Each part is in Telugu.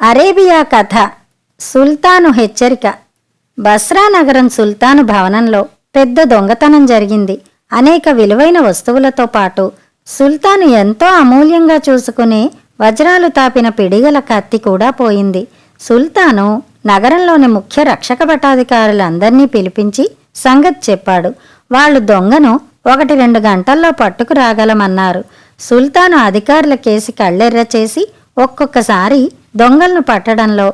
అరేబియా కథ సుల్తాను హెచ్చరిక. బస్రా నగరం సుల్తాను భవనంలో పెద్ద దొంగతనం జరిగింది. అనేక విలువైన వస్తువులతో పాటు సుల్తాను ఎంతో అమూల్యంగా చూసుకునే వజ్రాలు తాపిన పిడిగల కత్తి కూడా పోయింది. సుల్తాను నగరంలోని ముఖ్య రక్షక భటాధికారులందర్నీ పిలిపించి సంగతి చెప్పాడు. వాళ్ళు దొంగను ఒకటి రెండు గంటల్లో పట్టుకు రాగలమన్నారు సుల్తాను అధికారుల కేసి కళ్ళెర్ర చేసి ఒక్కొక్కసారి దొంగలను పట్టడంలో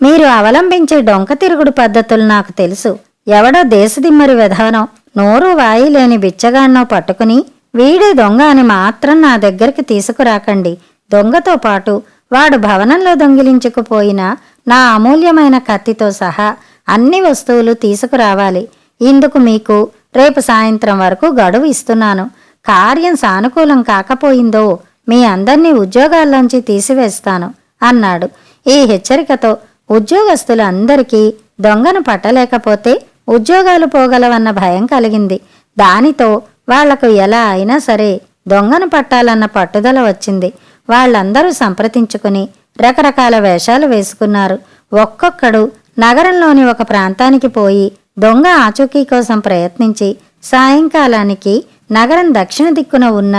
మీరు అవలంబించే డొంక తిరుగుడు పద్ధతులు నాకు తెలుసు. ఎవడో దేశదిమ్మరి విధానం నోరు వాయి లేని బిచ్చగాన్నో పట్టుకుని వీడే దొంగ అని మాత్రం నా దగ్గరికి తీసుకురాకండి. దొంగతో పాటు వాడు భవనంలో దొంగిలించుకుపోయిన నా అమూల్యమైన కత్తితో సహా అన్ని వస్తువులు తీసుకురావాలి. ఇందుకు మీకు రేపు సాయంత్రం వరకు గడువు ఇస్తున్నాను. కార్యం సానుకూలం కాకపోయిందో మీ అందర్నీ ఉద్యోగాల్లోంచి తీసివేస్తాను. అన్నాడు. ఈ హెచ్చరికతో ఉద్యోగస్తులందరికీ దొంగను పట్టలేకపోతే ఉద్యోగాలు పోగలవన్న భయం కలిగింది. దానితో వాళ్ళకు ఎలా అయినా సరే దొంగను పట్టాలన్న పట్టుదల వచ్చింది. వాళ్ళందరూ సంప్రదించుకుని రకరకాల వేషాలు వేసుకున్నారు. ఒక్కొక్కడు నగరంలోని ఒక ప్రాంతానికి పోయి దొంగ ఆచూకీ కోసం ప్రయత్నించి సాయంకాలానికి నగరం దక్షిణ దిక్కున ఉన్న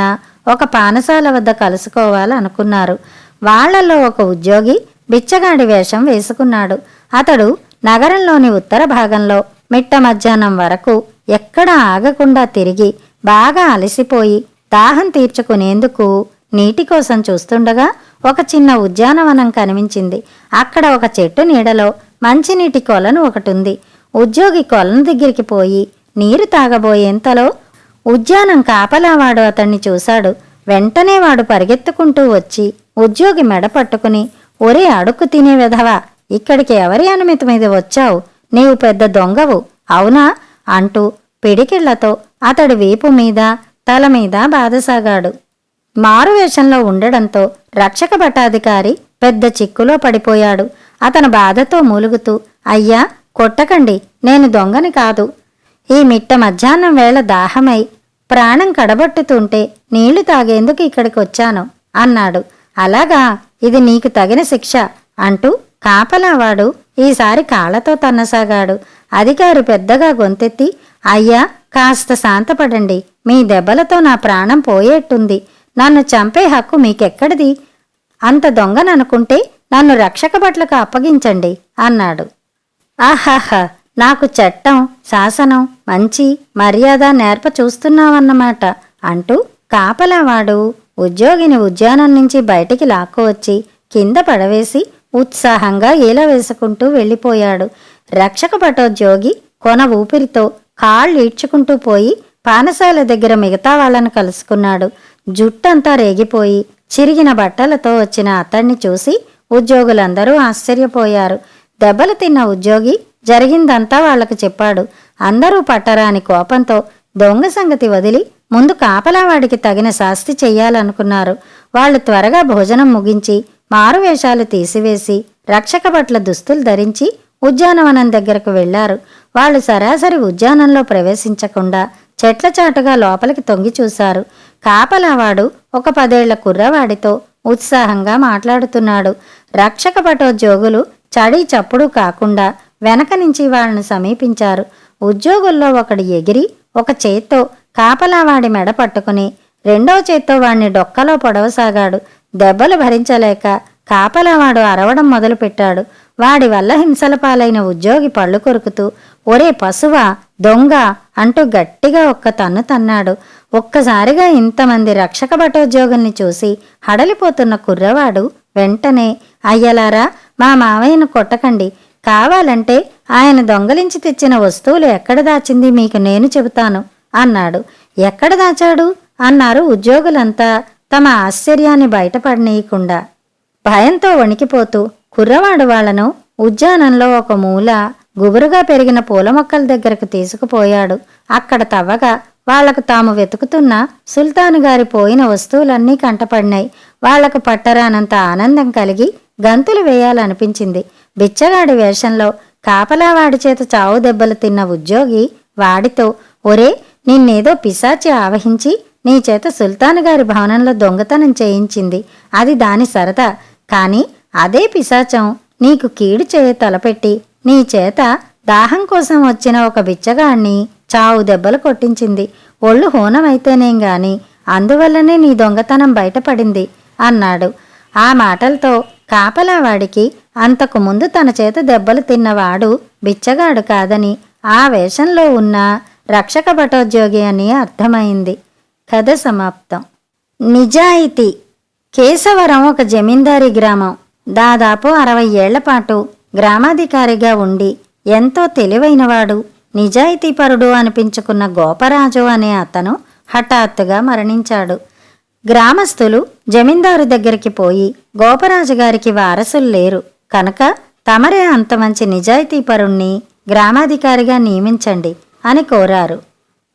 ఒక పానశాల వద్ద కలుసుకోవాలనుకున్నారు. వాళ్ళలో ఒక ఉద్యోగి బిచ్చగాడి వేషం వేసుకున్నాడు. అతడు నగరంలోని ఉత్తర భాగంలో మిట్ట మధ్యాహ్నం వరకు ఎక్కడా ఆగకుండా తిరిగి బాగా అలసిపోయి దాహం తీర్చుకునేందుకు నీటి కోసం చూస్తుండగా ఒక చిన్న ఉద్యానవనం కనిపించింది. అక్కడ ఒక చెట్టు నీడలో మంచినీటి కొలను ఒకటుంది. ఉద్యోగి కొలను దగ్గరికి పోయి నీరు తాగబోయేంతలో ఉద్యానం కాపలావాడు అతన్ని చూశాడు. వెంటనే వాడు పరిగెత్తుకుంటూ వచ్చి ఉద్యోగి మెడ పట్టుకుని ఒరే అడుక్కు తినే విధవా ఇక్కడికి ఎవరి అనుమతి మీద వచ్చావు? నీవు పెద్ద దొంగవు అవునా? అంటూ పిడికిళ్ళతో అతడి వీపు మీద తల మీద బాధసాగాడు. మారువేషంలో ఉండడంతో రక్షక భటాధికారి పెద్ద చిక్కులో పడిపోయాడు. అతను బాధతో మూలుగుతూ అయ్యా కొట్టకండి నేను దొంగని కాదు. ఈ మిట్ట మధ్యాహ్నం వేళ దాహమై ప్రాణం కడబట్టుతుంటే నీళ్ళు తాగేందుకు ఇక్కడికి వచ్చాను అన్నాడు. అలాగా ఇది నీకు తగిన శిక్ష అంటూ కాపలావాడు ఈసారి కాళ్ళతో తన్నసాగాడు. అధికారి పెద్దగా గొంతెత్తి అయ్యా కాస్త శాంతపడండి. మీ దెబ్బలతో నా ప్రాణం పోయేట్టుంది. నన్ను చంపే హక్కు మీకెక్కడిది? అంత దొంగననుకుంటే నన్ను రక్షక భట్లకు అప్పగించండి అన్నాడు. ఆహాహా నాకు చట్టం శాసనం మంచి మర్యాద నేర్ప చూస్తున్నావన్నమాట అంటూ కాపలావాడు ఉద్యోగిని ఉద్యానం నుంచి బయటికి లాక్కువచ్చి కింద పడవేసి ఉత్సాహంగా ఈల వేసుకుంటూ వెళ్ళిపోయాడు. రక్షక పటోద్యోగి కొన ఊపిరితో కాళ్ళు ఈడ్చుకుంటూ పోయి పానశాల దగ్గర మిగతా వాళ్ళను కలుసుకున్నాడు. జుట్టంతా రేగిపోయి చిరిగిన బట్టలతో వచ్చిన అతన్ని చూసి ఉద్యోగులందరూ ఆశ్చర్యపోయారు. దెబ్బలు తిన్న ఉద్యోగి జరిగిందంతా వాళ్ళకు చెప్పాడు. అందరూ పట్టరాని కోపంతో దొంగ సంగతి వదిలి ముందు కాపలావాడికి తగిన శాస్తి చెయ్యాలనుకున్నారు. వాళ్ళు త్వరగా భోజనం ముగించి మారువేషాలు తీసివేసి రక్షక పట్ల దుస్తులు ధరించి ఉద్యానవనం దగ్గరకు వెళ్ళారు వాళ్ళు సరాసరి ఉద్యానంలో ప్రవేశించకుండా చెట్ల చాటుగా లోపలికి తొంగి చూశారు. కాపలావాడు ఒక పదేళ్ళ కుర్రవాడితో ఉత్సాహంగా మాట్లాడుతున్నాడు. రక్షక పటోద్యోగులు చడి చప్పుడు కాకుండా వెనక నుంచి వాళ్ళను సమీపించారు. ఉద్యోగుల్లో ఒకడు ఎగిరి ఒక చేత్తో కాపలావాడి మెడ పట్టుకుని రెండో చేత్తో వాణ్ణి డొక్కలో పొడవసాగాడు. దెబ్బలు భరించలేక కాపలావాడు అరవడం మొదలుపెట్టాడు. వాడి వల్ల హింసల పాలైన ఉద్యోగి పళ్ళు కొరుకుతూ ఒరే పశువా దొంగ అంటూ గట్టిగా ఒక్క తన్ను తన్నాడు. ఒక్కసారిగా ఇంతమంది రక్షక భటోద్యోగుల్ని చూసి హడలిపోతున్న కుర్రవాడు వెంటనే అయ్యలారా మా మావయ్యను కొట్టకండి. కావాలంటే ఆయన దొంగలించి తెచ్చిన వస్తువులు ఎక్కడ దాచింది? మీకు నేను చెబుతాను. అన్నాడు. ఎక్కడ దాచాడు? అన్నారు ఉద్యోగులంతా. తమ ఆశ్చర్యాన్ని బయటపడనీయకుండా. భయంతో వణికిపోతూ కుర్రవాడు వాళ్ళను ఉద్యానంలో ఒక మూల గుబురుగా పెరిగిన పూల మొక్కల దగ్గరకు తీసుకుపోయాడు. అక్కడ తవ్వగా వాళ్ళకు తాము వెతుకుతున్న సుల్తాను గారి పోయిన వస్తువులన్నీ కంటపడినాయి. వాళ్ళకు పట్టరానంత ఆనందం కలిగి గంతులు వేయాలనిపించింది. బిచ్చగాడి వేషంలో కాపలావాడి చేత చావు దెబ్బలు తిన్న ఉద్యోగి వాడితో ఒరే నిన్నేదో పిశాచి ఆవహించి నీ చేత సుల్తాను గారి భవనంలో దొంగతనం చేయించింది. అది దాని సరదా. కాని అదే పిశాచం నీకు కీడు చేయ తలపెట్టి నీ చేత దాహం కోసం వచ్చిన ఒక బిచ్చగాణ్ణి చావు దెబ్బలు కొట్టించింది. ఒళ్ళు హోనమైతేనేం గాని అందువల్లనే నీ దొంగతనం బయటపడింది అన్నాడు. ఆ మాటలతో కాపలావాడికి అంతకు ముందు తన చేత దెబ్బలు తిన్నవాడు బిచ్చగాడు కాదని ఆ వేషంలో ఉన్న రక్షక భటోద్యోగి అని అర్థమైంది. కథ సమాప్తం. నిజాయితీ. కేశవరం ఒక జమీందారీ గ్రామం. దాదాపు అరవై ఏళ్ళపాటు గ్రామాధికారిగా ఉండి ఎంతో తెలివైనవాడు నిజాయితీపరుడు అనిపించుకున్న గోపరాజు అనే అతను హఠాత్తుగా మరణించాడు. గ్రామస్తులు జమీందారు దగ్గరికి పోయి గోపరాజు గారికి వారసులు లేరు. కనుక తమరే అంత మంచి నిజాయితీపరుణ్ణి గ్రామాధికారిగా నియమించండి. అని కోరారు.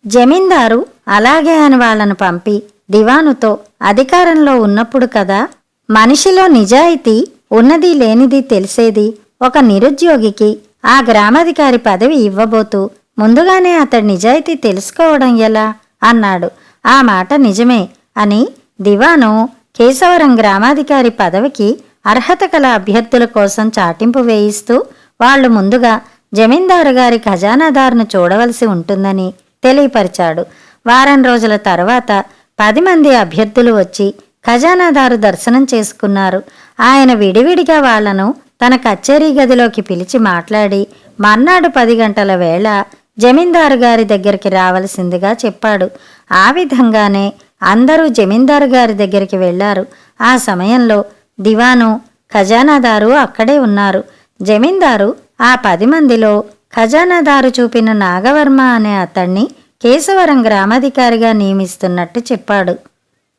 జమీందారు అలాగే అని వాళ్ళను పంపి దివానుతో అధికారంలో ఉన్నప్పుడు కదా మనిషిలో నిజాయితీ ఉన్నది లేనిది తెలిసేది ఒక నిరుద్యోగికి ఆ గ్రామాధికారి పదవి ఇవ్వబోతూ ముందుగానే అతడి నిజాయితీ తెలుసుకోవడం ఎలా? అన్నాడు. ఆ మాట నిజమే అని దివాను కేశవరం గ్రామాధికారి పదవికి అర్హత కల అభ్యర్థుల కోసం చాటింపు వేయిస్తూ వాళ్ళు ముందుగా జమీందారు గారి ఖజానాదారును చూడవలసి ఉంటుందని తెలియపరిచాడు. వారం రోజుల తర్వాత పది మంది అభ్యర్థులు వచ్చి ఖజానాదారు దర్శనం చేసుకున్నారు. ఆయన విడివిడిగా వాళ్ళను తన కచేరీ గదిలోకి పిలిచి మాట్లాడి మర్నాడు పది గంటల వేళ జమీందారు గారి దగ్గరికి రావలసిందిగా చెప్పాడు. ఆ విధంగానే అందరూ జమీందారు గారి దగ్గరికి వెళ్ళారు. ఆ సమయంలో దివాను ఖజానాదారు అక్కడే ఉన్నారు. జమీందారు ఆ పది మందిలో ఖజానాదారు చూపిన నాగవర్మ అనే అతన్ని కేశవరం గ్రామాధికారిగా నియమిస్తున్నట్టు చెప్పాడు.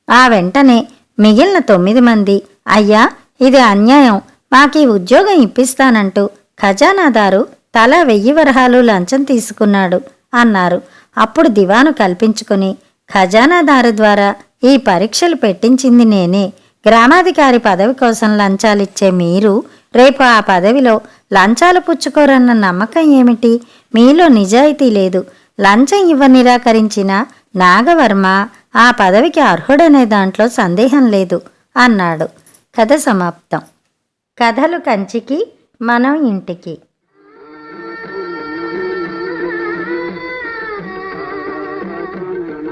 ఆ వెంటనే మిగిలిన తొమ్మిది మంది అయ్యా ఇది అన్యాయం. మాకీ ఉద్యోగం ఇప్పిస్తానంటూ ఖజానాదారు తల వెయ్యి వరహాలు లంచం తీసుకున్నాడు అన్నారు. అప్పుడు దివాను కల్పించుకుని ఖజానాదారు ద్వారా ఈ పరీక్షలు పెట్టించింది నేనే. గ్రామాధికారి పదవి కోసం లంచాలిచ్చే మీరు రేపు ఆ పదవిలో లంచాలు పుచ్చుకోరన్న నమ్మకం ఏమిటి? మీలో నిజాయితీ లేదు. లంచం ఇవ్వ నిరాకరించిన నాగవర్మ ఆ పదవికి అర్హుడనే దాంట్లో సందేహం లేదు అన్నాడు. కథ సమాప్తం. కథలు కంచికి మనం ఇంటికి.